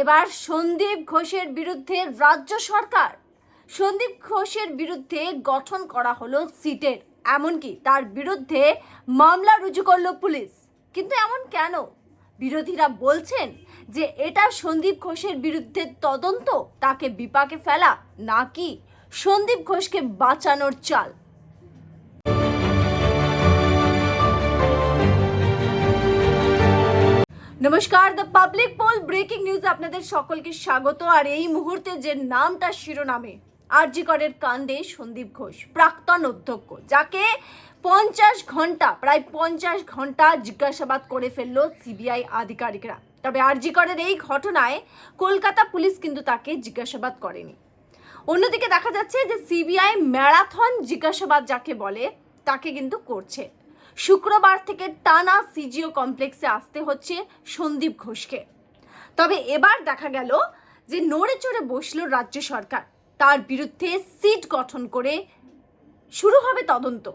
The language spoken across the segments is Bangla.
এবার সন্দীপ ঘোষের বিরুদ্ধে রাজ্য সরকার। সন্দীপ ঘোষের বিরুদ্ধে গঠন করা হলো সিটের, এমনকি তার বিরুদ্ধে মামলা রুজু করল পুলিশ। কিন্তু এমন কেন? বিরোধীরা বলছেন যে এটা সন্দীপ ঘোষের বিরুদ্ধে তদন্ত, তাকে বিপাকে ফেলা নাকি সন্দীপ ঘোষকে বাঁচানোর চাল। নমস্কার the public poll breaking news আপনাদের সকলকে স্বাগত। আর এই মুহূর্তে যে নামটা, শিরোনামে আরজিকরের কাণ্ডে সন্দীপ ঘোষ, প্রাক্তন অধ্যক্ষ, যাকে পঞ্চাশ ঘণ্টা, প্রায় পঞ্চাশ ঘণ্টা জিজ্ঞাসাবাদ করে ফেলল সিবিআই আধিকারিকরা। তবে আরজিকরের এই ঘটনায় কলকাতা পুলিশ কিন্তু তাকে জিজ্ঞাসাবাদ করেনি। অন্যদিকে দেখা যাচ্ছে যে সিবিআই ম্যারাথন জিজ্ঞাসাবাদ যাকে বলে, তাকে কিন্তু করছে। শুক্রবার থেকে টানা সিজিও কমপ্লেক্সে আসতে হচ্ছে সন্দীপ ঘোষকে। তবে এবার দেখা গেল যে নড়ে চড়ে বসল রাজ্য সরকার। তার বিরুদ্ধে সিট গঠন করে শুরু হবে তদন্ত।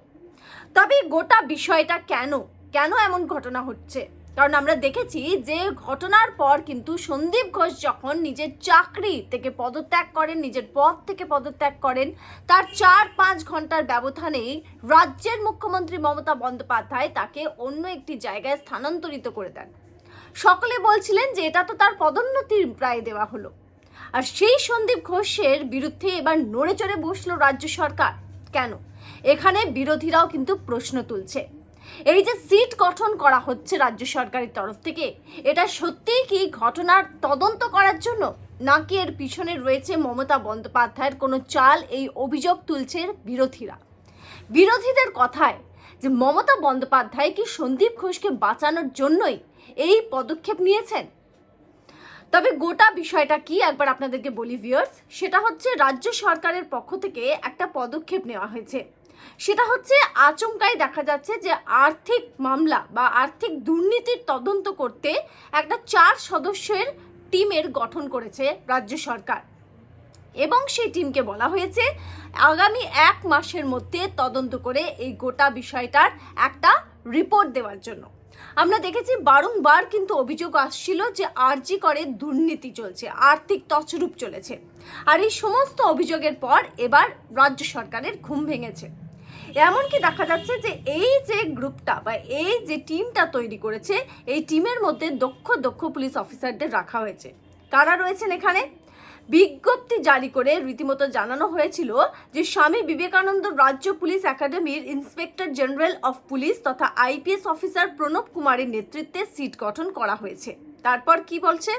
তবে গোটা বিষয়টা কেন? কেন এমন ঘটনা হচ্ছে? কারণ আমরা দেখেছি যে ঘটনার পর কিন্তু সন্দীপ ঘোষ যখন নিজের চাকরি থেকে পদত্যাগ করেন, নিজের পদ থেকে পদত্যাগ করেন, তার চার পাঁচ ঘণ্টার ব্যবধানেই রাজ্যের মুখ্যমন্ত্রী মমতা বন্দ্যোপাধ্যায় তাকে অন্য একটি জায়গায় স্থানান্তরিত করে দেন। সকলে বলছিলেন যে এটা তো তার পদোন্নতির প্রায় দেওয়া হলো। আর সেই সন্দীপ ঘোষের বিরুদ্ধে এবার নড়ে চড়ে বসল রাজ্য সরকার। কেন? এখানে বিরোধীরাও কিন্তু প্রশ্ন তুলছে। এই যে সিট গঠন করা হচ্ছে রাজ্য সরকারের তরফ থেকে, এটা সত্যিই কি ঘটনার তদন্ত করার জন্য? নাকি এর পিছনে রয়েছে মমতা বন্দ্যোপাধ্যায়ের কোনো চাল এই অভিযোগ তুলছে বিরোধীরা? বিরোধীদের কথায় যে মমতা বন্দ্যোপাধ্যায় কি সন্দীপ ঘোষকে বাঁচানোর জন্যই এই পদক্ষেপ নিয়েছেন? তবে গোটা বিষয়টা কি একবার আপনাদেরকে বলি ভিউয়ার্স সেটা হচ্ছে রাজ্য সরকারের পক্ষ থেকে একটা পদক্ষেপ নেওয়া হয়েছে। সেটা হচ্ছে আচমকাই দেখা যাচ্ছে যে আর্থিক মামলা বা আর্থিক দুর্নীতির তদন্ত করতে একটা চার সদস্যের টিমের গঠন করেছে রাজ্য সরকার। এবং সেই টিমকে বলা হয়েছে, আগামী এক মাসের মধ্যে তদন্ত করে এই গোটা বিষয়টার একটা রিপোর্ট দেওয়ার জন্য। আমরা দেখেছি বারংবার কিন্তু অভিযোগ আসছিল যে আরজি করে দুর্নীতি চলছে, আর্থিক তছরূপ চলেছে। আর এই সমস্ত অভিযোগের পর এবার রাজ্য সরকারের ঘুম ভেঙেছে। এমনকি দেখা যাচ্ছে যে এই যে গ্রুপটা বা এই যে টিমটা তৈরি করেছে, এই টিমের মধ্যে দক্ষ দক্ষ পুলিশ অফিসারদের রাখা হয়েছে। কারা রয়েছেন এখানে? বিজ্ঞপ্তি জারি করে রীতিমতো জানানো হয়েছিল যে স্বামী বিবেকানন্দ রাজ্য পুলিশ একাডেমির ইন্সপেক্টর জেনারেল অফ পুলিশ তথা আইপিএস অফিসার প্রণব কুমারের নেতৃত্বে সিট গঠন করা হয়েছে। তারপর কি বলছে?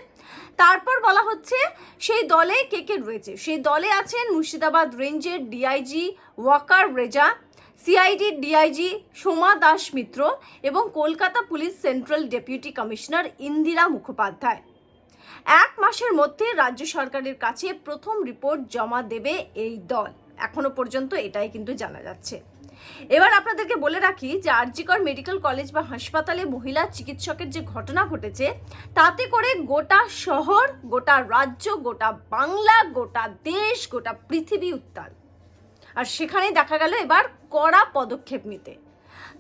তারপর বলা হচ্ছে, সেই দলে কে কে রয়েছে? সেই দলে আছেন মুর্শিদাবাদ রেঞ্জের ডিআইজি ওয়াকার রেজা সিআইডির ডিআইজি সোমা দাস মিত্র এবং Kolkata police central deputy commissioner Indira Mukhopadhyay. এক মাসের মধ্যে রাজ্য সরকারের কাছে প্রথম রিপোর্ট জমা দেবে এই দল। এখনও পর্যন্ত এটাই কিন্তু জানা যাচ্ছে। এবার আপনাদেরকে বলে রাখি যে আরজিকর মেডিকেল কলেজ বা হাসপাতালে মহিলা চিকিৎসকের যে ঘটনা ঘটেছে, তাতে করে গোটা শহর, গোটা রাজ্য, গোটা বাংলা, গোটা দেশ, গোটা পৃথিবী উত্তাল। আর সেখানে দেখা গেল এবার কড়া পদক্ষেপ নিতে।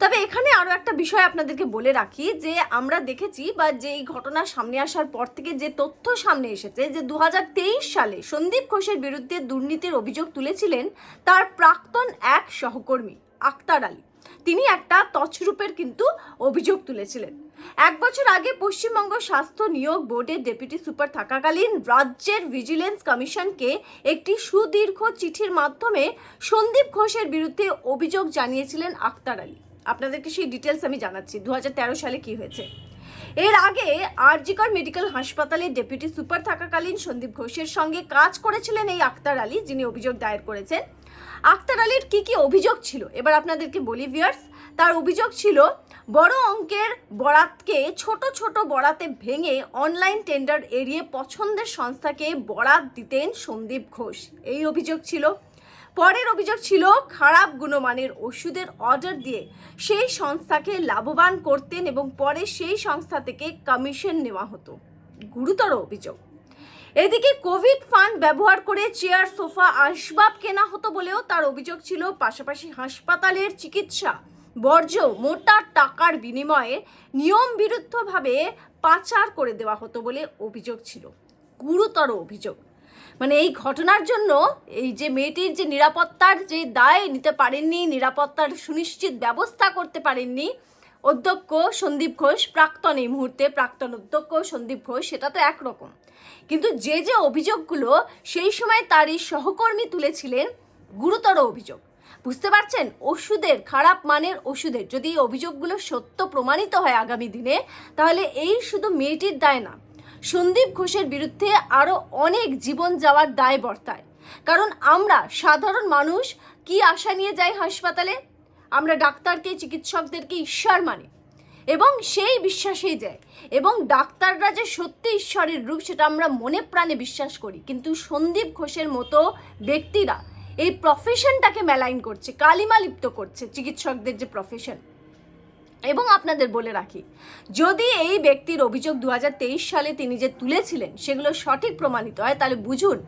তবে এখানে আরও একটা বিষয় আপনাদেরকে বলে রাখি যে আমরা দেখেছি বা যে এই ঘটনা সামনে আসার পর থেকে যে তথ্য সামনে এসেছে যে দু হাজার তেইশ সালে সন্দীপ ঘোষের বিরুদ্ধে দুর্নীতির অভিযোগ তুলেছিলেন তার প্রাক্তন এক সহকর্মী, আক্তার আলী। তিনি একটা তছরূপের কিন্তু অভিযোগ তুলেছিলেন। এক বছর আগে পশ্চিমবঙ্গ স্বাস্থ্য নিয়োগ বোর্ডের ডেপুটি সুপার থাকাকালীন রাজ্যের ভিজিলেন্স কমিশনকে একটি সুদীর্ঘ চিঠির মাধ্যমে সন্দীপ ঘোষের বিরুদ্ধে অভিযোগ জানিয়েছিলেন আক্তার আলী। আপনাদেরকে সেই ডিটেলস আমি জানাচ্ছি দুই হাজার তেরো সালে কি হয়েছে। এর আগে আরজিকর মেডিকেল হাসপাতালে ডেপুটি সুপার থাকাকালীন সন্দীপ ঘোষের সঙ্গে কাজ করেছিলেন এই আক্তার আলী, যিনি অভিযোগ দায়ের করেছেন। আক্তার আলীর কি কি অভিযোগ ছিল? এবার আপনাদেরকে বলি ভিয়ার্স তার অভিযোগ ছিল বড় অঙ্কের বরাতকে ছোট ছোট বরাতে ভেঙে অনলাইন টেন্ডার এড়িয়ে পছন্দের সংস্থাকে বরাত দিতেন সন্দীপ ঘোষ। এই অভিযোগ ছিল। পরের অভিযোগ ছিল, খারাপ গুণমানের ওষুধের অর্ডার দিয়ে সেই সংস্থাকে লাভবান করতেন এবং পরে সেই সংস্থা থেকে কমিশন নেওয়া হতো। গুরুতর অভিযোগ। এদিকে কোভিড ফান্ড ব্যবহার করে চেয়ার সোফা আসবাব কেনা হতো বলেও তার অভিযোগ ছিল। পাশাপাশি হাসপাতালের চিকিৎসা বর্জ্য মোটা টাকার বিনিময়ে নিয়ম বিরুদ্ধভাবে পাচার করে দেওয়া হতো বলে অভিযোগ ছিল। গুরুতর অভিযোগ। মানে এই ঘটনার জন্য এই যে মেয়েটির যে নিরাপত্তার যে দায় নিতে পারেননি, নিরাপত্তার সুনিশ্চিত ব্যবস্থা করতে পারেননি, অধ্যক্ষ সন্দীপ ঘোষ প্রাক্তন এই মুহূর্তে, প্রাক্তন অধ্যক্ষ সন্দীপ ঘোষ, সেটা তো একরকম। কিন্তু যে যে অভিযোগগুলো সেই সময় তার এই সহকর্মী তুলেছিলেন, গুরুতর অভিযোগ। বুঝতে পারছেন? ওষুধের খারাপ মানের ওষুধের যদি এই অভিযোগগুলো সত্য প্রমাণিত হয় আগামী দিনে, তাহলে এই শুধু মেয়েটির দায় না, সন্দীপ ঘোষের বিরুদ্ধে আরও অনেক জীবন যাওয়ার দায় বর্তায়। কারণ আমরা সাধারণ মানুষ, কি আশা নিয়ে যাই হাসপাতালে? আমরা ডাক্তারকে চিকিৎসকদেরকে ঈশ্বর মানি। এবং সেই বিশ্বাসেই যায়। এবং ডাক্তাররা যে সত্যি ঈশ্বরের রূপ, সেটা আমরা মনে প্রাণে বিশ্বাস করি। কিন্তু সন্দীপ ঘোষের মতো ব্যক্তিরা এই প্রফেশনটাকে মেলাইন করছে কালিমা লিপ্ত করছে চিকিৎসকদের যে প্রফেশন এবং আপনাদের বলে রাখি, যদি এই ব্যক্তির অভিযোগ দু হাজার তেইশ সালে তিনি যে তুলেছিলেন, সেগুলো সঠিক প্রমাণিত হয়, তাহলে বুঝুন,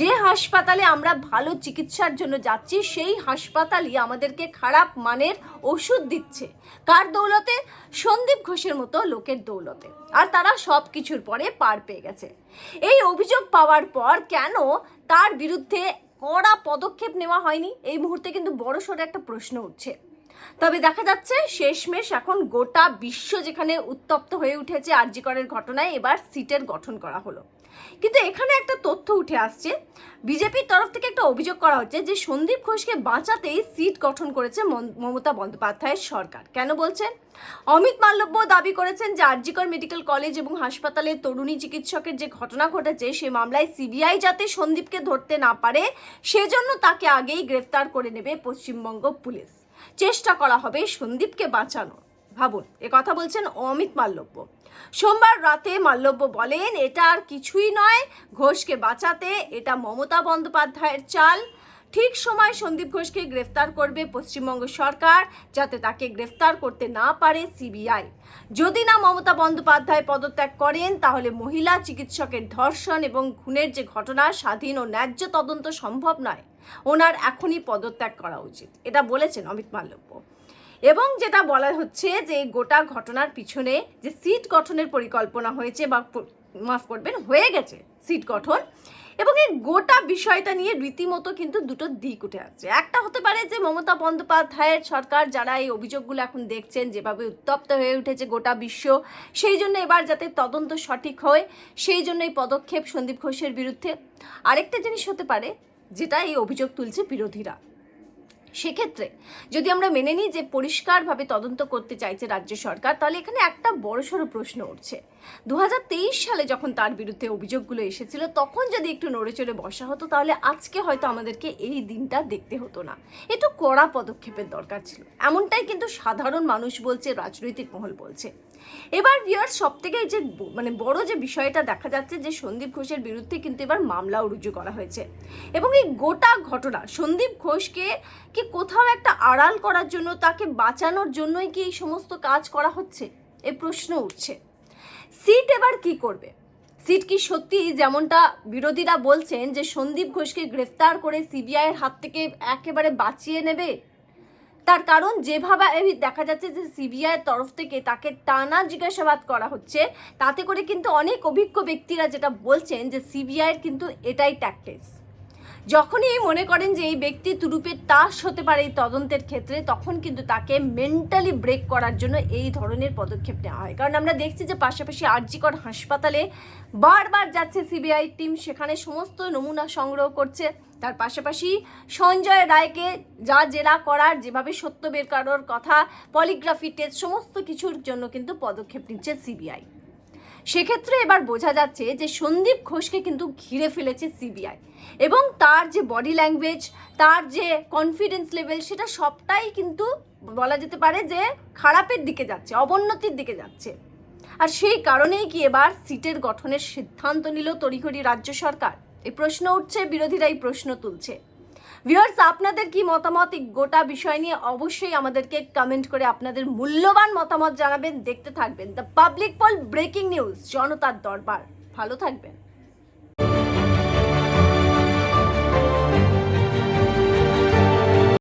যে হাসপাতালে আমরা ভালো চিকিৎসার জন্য যাচ্ছি, সেই হাসপাতালই আমাদেরকে খারাপ মানের ওষুধ দিচ্ছে। কার দৌলতে? সন্দীপ ঘোষের মতো লোকের দৌলতে। আর তারা সব কিছুর পরে পার পেয়ে গেছে। এই অভিযোগ পাওয়ার পর কেন তার বিরুদ্ধে কড়া পদক্ষেপ নেওয়া হয়নি। এই মুহূর্তে কিন্তু বড়সড় একটা প্রশ্ন উঠছে। তবে দেখা যাচ্ছে শেষমেশ এখন গোটা বিশ্ব যেখানে উত্তপ্ত হয়ে উঠেছে আরজিকরের ঘটনায় এবার সিটের গঠন করা হলো। কিন্তু এখানে একটা তথ্য উঠে আসছে। বিজেপির তরফ থেকে একটা অভিযোগ করা হচ্ছে যে সন্দীপ ঘোষকে বাঁচাতেই সিট গঠন করেছে মমতা বন্দ্যোপাধ্যায়ের সরকার। কেন বলছেন? অমিত মাল্লব্য দাবি করেছেন যে আরজিকর মেডিকেল কলেজ এবং হাসপাতালে তরুণী চিকিৎসকের যে ঘটনা ঘটেছে, সে মামলায় সিবিআই যাতে সন্দীপকে ধরতে না পারে, সেজন্য তাকে আগেই গ্রেফতার করে নেবে পশ্চিমবঙ্গ পুলিশ। চেষ্টা করা হবে সন্দীপকে বাঁচানো। ভাবুন, এ কথা বলছেন অমিত মাল্লব্য সোমবার রাতে মাল্লব্য বলেন, এটা আর কিছুই নয়। ঘোষকে বাঁচাতে এটা মমতা বন্দ্যোপাধ্যায়ের চাল। ঠিক সময় সন্দীপ ঘোষকে গ্রেফতার করবে পশ্চিমবঙ্গ সরকার যাতে তাকে গ্রেফতার করতে না পারে সিবিআই। যদি না মমতা বন্দ্যোপাধ্যায় পদত্যাগ করেন, তাহলে মহিলা চিকিৎসকের ধর্ষণ এবং খুনের যে ঘটনা, স্বাধীন ও ন্যায্য তদন্ত সম্ভব নয়। ওনার এখনই পদত্যাগ করা উচিত। এটা বলেছেন অমিত মাল্লব্য এবং যেটা বলা হচ্ছে যে গোটা ঘটনার পিছনে যে সিট গঠনের পরিকল্পনা হয়েছে বা মাফ করবেন, হয়ে গেছে সিট গঠন, এবং এই গোটা বিষয়টা নিয়ে রীতিমতো কিন্তু দুটো দিক উঠে আসছে। একটা হতে পারে যে মমতা বন্দ্যোপাধ্যায়ের সরকার যারা এই অভিযোগগুলো এখন দেখছেন, যেভাবে উত্তপ্ত হয়ে উঠেছে গোটা বিশ্ব, সেই জন্য এবার যাতে তদন্ত সঠিক হয়, সেই জন্য এই পদক্ষেপ সন্দীপ ঘোষের বিরুদ্ধে। আরেকটা জিনিস হতে পারে যেটা এই অভিযোগ তুলছে বিরোধীরা। সেক্ষেত্রে যদি আমরা মেনে নিই যে পরিষ্কারভাবে তদন্ত করতে চাইছে রাজ্য সরকার, তাহলে এখানে একটা বড়সড় প্রশ্ন উঠছে। দু হাজার তেইশ সালে যখন তার বিরুদ্ধে অভিযোগগুলো এসেছিল, তখন যদি একটু নড়েচড়ে বসা হতো, তাহলে আজকে হয়তো আমাদেরকে এই দিনটা দেখতে হতো না। একটু কড়া পদক্ষেপের দরকার ছিল। এমনটাই কিন্তু সাধারণ মানুষ বলছে, রাজনৈতিক মহল বলছে। এবার ভিয়ার সব থেকে যে মানে বড় যে বিষয়টা দেখা যাচ্ছে যে সন্দীপ ঘোষের বিরুদ্ধে কিন্তু এবার মামলাও রুজু করা হয়েছে। এবং এই গোটা ঘটনা, সন্দীপ ঘোষকে কি কোথাও একটা আড়াল করার জন্য, তাকে বাঁচানোর জন্যই কি এই সমস্ত কাজ করা হচ্ছে? এ প্রশ্ন উঠছে। সিট এবার কি করবে? সিট কি সত্যি যেমনটা বিরোধীরা বলছেন যে সন্দীপ ঘোষকে গ্রেফতার করে সিবিআইয়ের হাত থেকে একেবারে বাঁচিয়ে নেবে? তার কারণ যেভাবে দেখা যাচ্ছে যে সিবিআইয়ের তরফ থেকে তাকে টানা জিজ্ঞাসাবাদ করা হচ্ছে, তাতে করে কিন্তু অনেক অভিজ্ঞ ব্যক্তিরা যেটা বলছেন যে সিবিআইয়ের কিন্তু এটাই ট্যাকটিস যখনই মনে করেন যে এই ব্যক্তি তুরুপের তাস হতে পারে এই তদন্তের ক্ষেত্রে, তখন কিন্তু তাকে মেন্টালি ব্রেক করার জন্য এই ধরনের পদক্ষেপ নেওয়া হয়। কারণ আমরা দেখছি যে পাশাপাশি আরজিকর হাসপাতালে বারবার যাচ্ছে সিবিআই টিম, সেখানে সমস্ত নমুনা সংগ্রহ করছে। তার পাশাপাশি সঞ্জয় রায়কে যা জেরা করার, যেভাবে সত্য বের করার কথা পলিগ্রাফি টেস্ট সমস্ত কিছুর জন্য কিন্তু পদক্ষেপ নিচ্ছে সিবিআই। সেক্ষেত্রে এবার বোঝা যাচ্ছে যে সন্দীপ ঘোষকে কিন্তু ঘিরে ফেলেছে সিবিআই এবং তার যে বডি ল্যাঙ্গুয়েজ তার যে কনফিডেন্স লেভেল সেটা সবটাই কিন্তু বলা যেতে পারে যে খারাপের দিকে যাচ্ছে, অবনতির দিকে যাচ্ছে। আর সেই কারণেই কি এবার সিটের গঠনের সিদ্ধান্ত নিল তড়িঘড়ি রাজ্য সরকার? এই প্রশ্ন উঠছে বিরোধীরা এই প্রশ্ন তুলছে। ভিউয়ার্স আপনাদের কি মতামত? এই গোটা বিষয় নিয়ে অবশ্যই আমাদেরকে কমেন্ট করে আপনাদের মূল্যবান মতামত জানাবেন, দেখতে থাকবেন। The public poll breaking news জনতার দরবার। ভালো থাকবেন।